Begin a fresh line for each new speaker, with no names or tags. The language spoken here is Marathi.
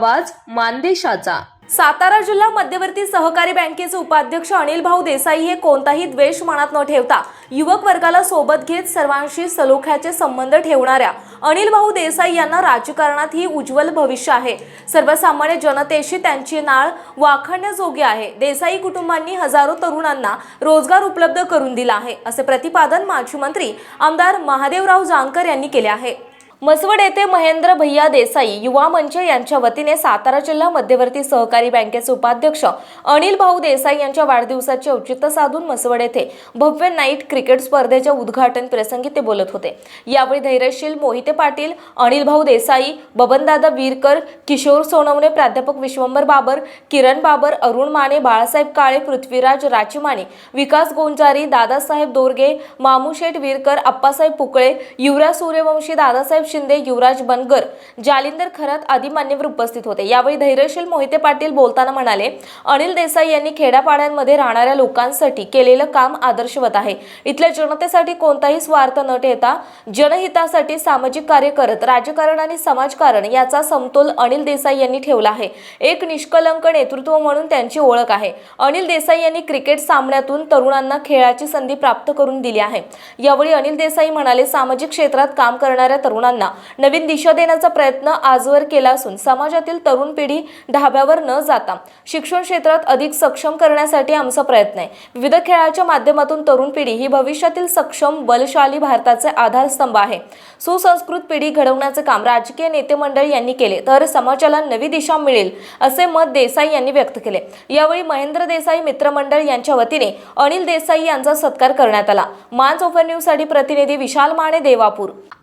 आवाज मानदेशाचा.
सातारा जिल्हा मध्यवर्ती सहकारी बँकेचे उपाध्यक्ष अनिल भाऊ देसाई हे कोणताही द्वेष मनात न ठेवता युवक वर्गाला सोबत घेत सर्वांशी सलोख्याचे संबंध ठेवणाऱ्या अनिल भाऊ देसाई यांना राजकारणात ही उज्ज्वल भविष्य आहे. सर्वसामान्य जनतेशी त्यांची नाळ वाखाणण्याजोगी आहे. देसाई कुटुंबांनी हजारो तरुणांना रोजगार उपलब्ध करून दिला आहे असे प्रतिपादन माजी मंत्री आमदार महादेवराव जानकर यांनी केले आहे. मसवड येथे महेंद्र भैया देसाई युवा मंच यांच्या वतीने सातारा जिल्हा मध्यवर्ती सहकारी बँकेचे उपाध्यक्ष अनिल भाऊ देसाई यांच्या वाढदिवसाचे औचित्य साधून मसवड येथे भव्य नाईट क्रिकेट स्पर्धेच्या उद्घाटन प्रसंगी ते बोलत होते. यावेळी धैर्यशील मोहिते पाटील अनिल भाऊ देसाई बबनदादा वीरकर किशोर सोनवणे प्राध्यापक विश्वंभर बाबर किरण बाबर अरुण माने बाळासाहेब काळे पृथ्वीराज राचीमाने विकास गोंजारी दादासाहेब दोरगे मामूशेठ वीरकर अप्पासाहेब पुकळे युवराज सूर्यवंशी दादासाहेब शिंदे युवराज बनगर जालिंदर खरात आदी मान्यवर उपस्थित होते. यावेळी धैर्यशील मोहिते पाटील बोलताना म्हणाले अनिल देसाई यांनी खेड्यापाड्यांमध्ये राहणाऱ्या लोकांसाठी केलेलं काम आदर्शवत आहे. इथल्या जनतेसाठी कोणताही स्वार्थ न ठेवता जनहितासाठी सामाजिक कार्य करत राजकारण आणि समाजकारण याचा समतोल अनिल देसाई यांनी ठेवला आहे. एक निष्कलंक नेतृत्व म्हणून त्यांची ओळख आहे. अनिल देसाई यांनी क्रिकेट सामन्यातून तरुणांना खेळाची संधी प्राप्त करून दिली आहे. यावेळी अनिल देसाई म्हणाले सामाजिक क्षेत्रात काम करणाऱ्या तरुणांना नवीन दिशा देण्याचा प्रयत्न आजवर केला असून समाजातील तरुण पिढी ढाब्यावर न जाता शिक्षण क्षेत्रात अधिक सक्षम करण्यासाठी आमचा प्रयत्न आहे. विविध खेळाच्या माध्यमातून तरुण पिढी ही भविष्यातील सक्षम बलशाली भारताचे आधारस्तंभ आहे. सुसंस्कृत पिढी घडवण्याचे काम राजकीय नेते मंडळ यांनी केले तर समाजाला नवी दिशा मिळेल असे मत देसाई यांनी व्यक्त केले. यावेळी महेंद्र देसाई मित्रमंडळ यांच्या वतीने अनिल देसाई यांचा सत्कार करण्यात आला. मान्स ओव्हर न्यूजसाठी प्रतिनिधी विशाल माने देवापूर.